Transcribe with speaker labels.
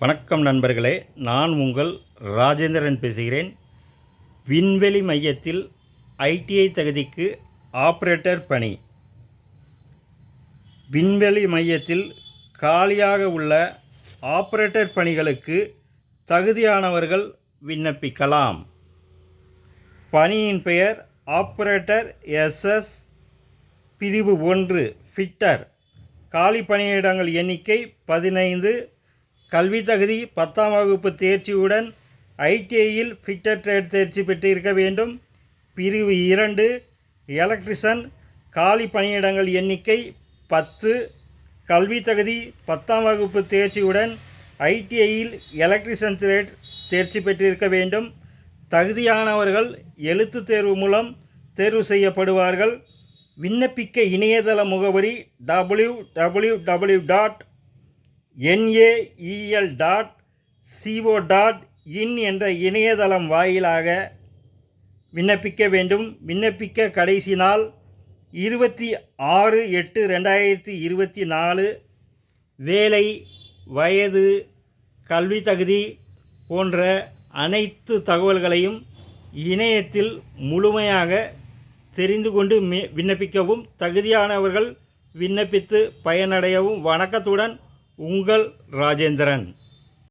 Speaker 1: வணக்கம் நண்பர்களே நான் உங்கள் ராஜேந்திரன் பேசுகிறேன். விண்வெளி மையத்தில் ஐடிஐ தகுதிக்கு ஆப்ரேட்டர் பணி. விண்வெளி மையத்தில் காலியாக உள்ள ஆப்ரேட்டர் பணிகளுக்கு தகுதியானவர்கள் விண்ணப்பிக்கலாம். பணியின் பெயர் ஆப்ரேட்டர் எஸ்எஸ் பிரிவு ஒன்று ஃபிட்டர். காலி பணியிடங்கள் எண்ணிக்கை பதினைந்து கல்வி தகுதி பத்தாம் வகுப்பு தேர்ச்சியுடன் ஐடிஐயில் ஃபிட்டர் ட்ரேட் தேர்ச்சி பெற்றிருக்க வேண்டும். பிரிவு இரண்டு எலக்ட்ரிஷன் காலி பணியிடங்கள் எண்ணிக்கை பத்து. கல்வி தகுதி பத்தாம் வகுப்பு தேர்ச்சியுடன் ஐடிஐயில் எலக்ட்ரிஷன் ட்ரேட் தேர்ச்சி பெற்றிருக்க வேண்டும். தகுதியானவர்கள் எழுத்துத் தேர்வு மூலம் தேர்வு செய்யப்படுவார்கள். விண்ணப்பிக்க இணையதள முகவரி W W W dot N A E L dot C O dot in என்ற இணையதளம் வாயிலாக விண்ணப்பிக்க வேண்டும். விண்ணப்பிக்க கடைசி நாள் இருபத்தி ஆறு எட்டு ரெண்டாயிரத்தி இருபத்தி நாலு. வேலை வயது கல்வி தகுதி போன்ற அனைத்து தகவல்களையும் இணையத்தில் முழுமையாக தெரிந்து கொண்டு விண்ணப்பிக்கவும் தகுதியானவர்கள் விண்ணப்பித்து பயனடையவும் வணக்கத்துடன் உங்கள் ராஜேந்திரன்.